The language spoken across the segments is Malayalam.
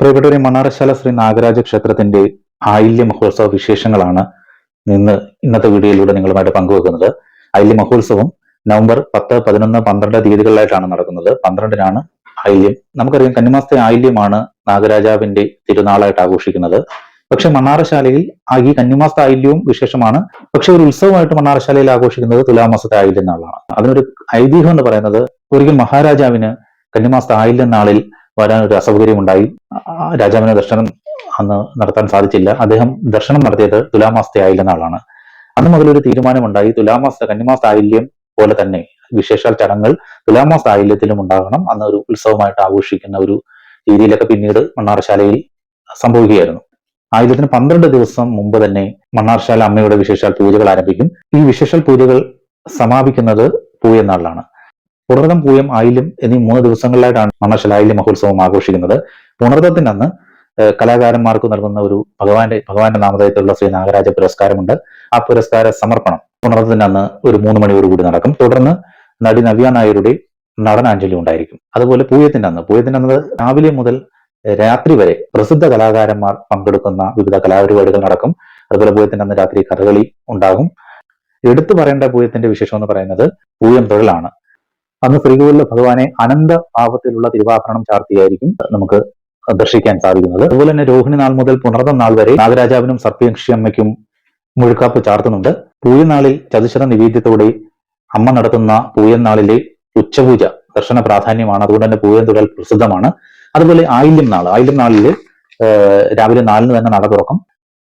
പ്രിയപ്പെട്ടവരെ മണ്ണാറശാല ശ്രീ നാഗരാജ ക്ഷേത്രത്തിന്റെ ആയില്യ മഹോത്സവ വിശേഷങ്ങളാണ് ഇന്ന് ഇന്നത്തെ വീഡിയോയിലൂടെ നിങ്ങളുമായിട്ട് പങ്കുവെക്കുന്നത്. ആയില്യ മഹോത്സവം നവംബർ പത്ത് പതിനൊന്ന് പന്ത്രണ്ട് തീയതികളിലായിട്ടാണ് നടക്കുന്നത്. പന്ത്രണ്ടിനാണ് ആയില്യം. നമുക്കറിയാം കന്നിമാസത്തെ ആയില്യമാണ് നാഗരാജാവിന്റെ തിരുനാളായിട്ട് ആഘോഷിക്കുന്നത്. പക്ഷെ മണ്ണാറശാലയിൽ ആ ഈ കന്നിമാസത്തെ ആയില്യവും വിശേഷമാണ്. പക്ഷെ ഒരു ഉത്സവമായിട്ട് മണ്ണാറശാലയിൽ ആഘോഷിക്കുന്നത് തുലാമാസത്തെ ആയില്യം നാളാണ്. അതിനൊരു ഐതിഹ്യം എന്ന് പറയുന്നത് ഒരിക്കൽ മഹാരാജാവിന് കന്നിമാസത്തെ ആയില്യം നാളിൽ വരാൻ ഒരു അസൗകര്യം ഉണ്ടായി. ആ രാജാവിന് ദർശനം അന്ന് നടത്താൻ സാധിച്ചില്ല. അദ്ദേഹം ദർശനം നടത്തിയത് തുലാമാസത്തെ ആയില്ല നാളാണ്. അന്ന് മുതൽ ഒരു തീരുമാനമുണ്ടായി. തുലാമാസ കന്നിമാസ ആയില്യം പോലെ തന്നെ വിശേഷാൽ ചടങ്ങുകൾ തുലാമാസ ആയില്യത്തിലും ഉണ്ടാകണം. അന്ന് ഒരു ഉത്സവമായിട്ട് ആഘോഷിക്കുന്ന ഒരു രീതിയിലൊക്കെ പിന്നീട് മണ്ണാറശാലയിൽ സംഭവിക്കുകയായിരുന്നു. ആയിരത്തിന് പന്ത്രണ്ട് ദിവസം മുമ്പ് തന്നെ മണ്ണാർശാല അമ്മയുടെ വിശേഷാൽ പൂജകൾ ആരംഭിക്കും. ഈ വിശേഷാൽ പൂജകൾ സമാപിക്കുന്നത് പൂയനാളിലാണ് പുണർതം പൂയം ആയില്യം എന്നീ മൂന്ന് ദിവസങ്ങളിലായിട്ടാണ് മണ്ണാർശാല ആയില്യം മഹോത്സവം ആഘോഷിക്കുന്നത്. പുണർതത്തിന്റെ അന്ന് കലാകാരന്മാർക്ക് നൽകുന്ന ഒരു ഭഗവാന്റെ ഭഗവാന്റെ നാമധേയത്തിലുള്ള ശ്രീ നാഗരാജ പുരസ്കാരമുണ്ട്. ആ പുരസ്കാര സമർപ്പണം പുണർതത്തിന്റെ അന്ന് ഒരു മൂന്ന് മണിയോടുകൂടി നടക്കും. തുടർന്ന് നടി നവ്യ നായരുടെ നടനാഞ്ജലി ഉണ്ടായിരിക്കും. അതുപോലെ പൂയത്തിന്റെ അന്ന് പൂയത്തിന്റെ അന്ന് രാവിലെ മുതൽ രാത്രി വരെ പ്രസിദ്ധ കലാകാരന്മാർ പങ്കെടുക്കുന്ന വിവിധ കലാപരിപാടികൾ നടക്കും. അതുപോലെ പൂയത്തിന്റെ അന്ന് രാത്രി കഥകളി ഉണ്ടാകും. എടുത്തു പറയേണ്ട പൂയത്തിന്റെ വിശേഷം എന്ന് പറയുന്നത് പൂയം തൊഴിലാണ്. അന്ന് ശ്രീകോവിലെ ഭഗവാനെ അനന്ത ഭാവത്തിലുള്ള തിരുവാഭരണം ചാർത്തിയായിരിക്കും നമുക്ക് ദർശിക്കാൻ സാധിക്കുന്നത്. അതുപോലെ തന്നെ രോഹിണി നാൾ മുതൽ പുണർന്ന നാൾ വരെ നാഗരാജാവിനും സർപ്പിയക്ഷി അമ്മയ്ക്കും മുഴുക്കാപ്പ് ചാർത്തുന്നുണ്ട്. പൂയനാളിൽ ചതുശ്ര നിവേദ്യത്തോടെ അമ്മ നടത്തുന്ന പൂയനാളിലെ ഉച്ചപൂജ ദർശന പ്രാധാന്യമാണ്. അതുകൊണ്ട് തന്നെ പൂയം തുടൽ പ്രസിദ്ധമാണ്. അതുപോലെ ആയില്യം നാൾ ആയില്യം നാളിൽ രാവിലെ നാലിന് തന്നെ നട തുറക്കും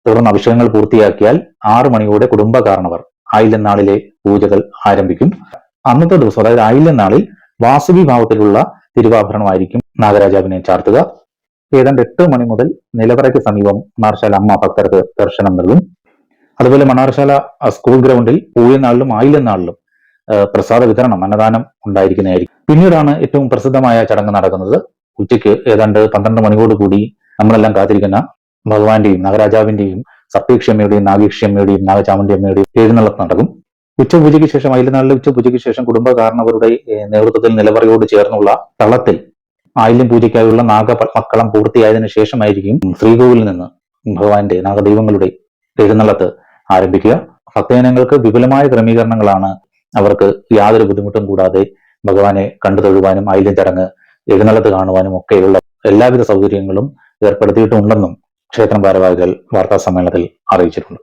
തുടർന്ന് അഭിഷേകങ്ങൾ പൂർത്തിയാക്കിയാൽ ആറു മണിയോടെ കുടുംബ കാരണവർ ആയില്യം നാളിലെ പൂജകൾ ആരംഭിക്കും. അന്നത്തെ ദിവസം അതായത് ആയില്യം നാളിൽ വാസുകി ഭാവത്തിലുള്ള തിരുവാഭരണമായിരിക്കും നാഗരാജാവിനെ ചാർത്തുക. ഏതാണ്ട് എട്ട് മണി മുതൽ നിലവറയ്ക്ക് സമീപം മണാർശാല അമ്മ ഭക്തർക്ക് ദർശനം നൽകും. അതുപോലെ മണാർശാല സ്കൂൾ ഗ്രൗണ്ടിൽ പൂയനാളിലും ആയില്യം നാളിലും പ്രസാദ വിതരണം അന്നദാനം ഉണ്ടായിരിക്കുന്നതായിരിക്കും. പിന്നീടാണ് ഏറ്റവും പ്രസിദ്ധമായ ചടങ്ങ് നടക്കുന്നത്. ഉച്ചയ്ക്ക് ഏതാണ്ട് പന്ത്രണ്ട് മണിയോട് കൂടി നമ്മളെല്ലാം കാത്തിരിക്കുന്ന ഭഗവാന്റെയും നാഗരാജാവിന്റെയും സത്യക്ഷമ്മയുടെയും നാഗീക്ഷമ്മയുടെയും നാഗചാമുണ്ടി അമ്മയുടെയും എഴുന്നള്ളത്ത് നടക്കും. ഉച്ചപൂജയ്ക്ക് ശേഷം അയിലനാളിലെ ഉച്ചപൂജയ്ക്ക് ശേഷം കുടുംബകാരണവരുടെ കാരണവരുടെ നേതൃത്വത്തിൽ നിലവറയോട് ചേർന്നുള്ള തളത്തിൽ ആയില്യം പൂജയ്ക്കായുള്ള നാഗപത്മക്കളം പൂർത്തിയായതിനു ശേഷമായിരിക്കും ശ്രീകോവിലിൽ നിന്ന് ഭഗവാന്റെ നാഗദൈവങ്ങളുടെ എഴുന്നള്ളത്ത് ആരംഭിക്കുക. ഭക്തജനങ്ങൾക്ക് വിപുലമായ ക്രമീകരണങ്ങളാണ് അവർക്ക് യാതൊരു ബുദ്ധിമുട്ടും കൂടാതെ ഭഗവാനെ കണ്ടു തൊഴുവാനും ആയില്യം ചടങ്ങ് എഴുന്നള്ളത്ത് കാണുവാനും ഒക്കെയുള്ള എല്ലാവിധ സൗകര്യങ്ങളും ഏർപ്പെടുത്തിയിട്ടുണ്ടെന്നും ക്ഷേത്രം ഭാരവാഹികൾ വാർത്താ സമ്മേളനത്തിൽ അറിയിച്ചിട്ടുണ്ട്.